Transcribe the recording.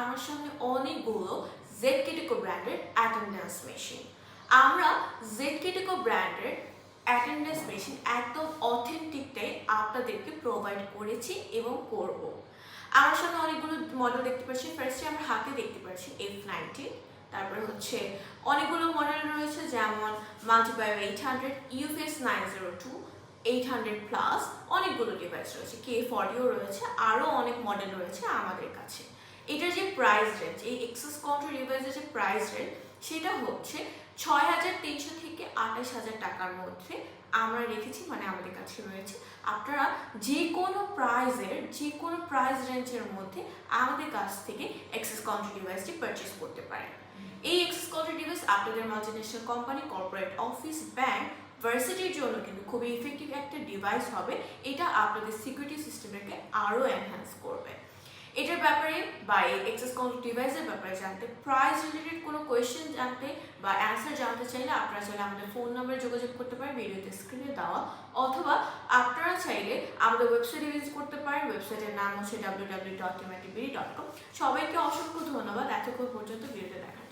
আমার সামনে অনেকগুলো জেড কেটিকো ব্র্যান্ডের অ্যাটেন্ডেন্স মেশিন আমরা জেড কেটিকো ব্র্যান্ডের অ্যাটেন্ডেন্স মেশিন একদম অথেন্টিকটাই আপনাদেরকে প্রোভাইড করেছি এবং করব। আমার সামনে অনেকগুলো মডেল দেখতে পাচ্ছি। ফার্স্টে আমরা হাতে দেখতে পাচ্ছি এফ নাইনটিন তারপরে হচ্ছে অনেকগুলো মডেল রয়েছে, যেমন multiplier eight hundred US nine zero two eight hundred plus অনেকগুলো ডিভাইস রয়েছে। কে ফর্টিও রয়েছে। আরও অনেক মডেল রয়েছে আমাদের কাছে। এটার যে প্রাইস রেঞ্জ এই এক্সেস কন্ট্রোল ডিভাইসের যে প্রাইস রেঞ্জ সেটা হচ্ছে ছয় হাজার তিনশো থেকে আঠাশ হাজার টাকার মধ্যে আমরা রেখেছি মানে আমাদের কাছে রয়েছে। আপনারা যে কোনো প্রাইজের যে কোনো প্রাইস রেঞ্জের মধ্যে আমাদের কাছ থেকে এক্সেস কন্ট্রোল ডিভাইসটি পারচেস করতে পারেন। এই এক্সেস কন্ট্রোল ডিভাইস আপনাদের multinational company corporate office bank ভার্সিটির জন্য কিন্তু খুবই ইফেক্টিভ একটা ডিভাইস হবে। এটা আপনাদের সিকিউরিটি সিস্টেমটাকে আরও এনহ্যান্স করবে। এটার ব্যাপারে বা এই এক্সেস কন্ট্রোল ডিভাইসের ব্যাপারে জানতে প্রাইস রিলেটেড কোনো কোয়েশ্চেন জানতে বা অ্যান্সার জানতে চাইলে আপনারা চাইলে আমাদের ফোন নাম্বারে যোগাযোগ করতে পারেন, ভিডিওতে স্ক্রিনে দেওয়া। অথবা আপনারা চাইলে আমাদের ওয়েবসাইটে ভিজিট করতে পারেন ওয়েবসাইটের নাম হচ্ছে W W dot dot com সবাইকে অসংখ্য ধন্যবাদ। এতক্ষণ পর্যন্ত ভিডিওতে দেখার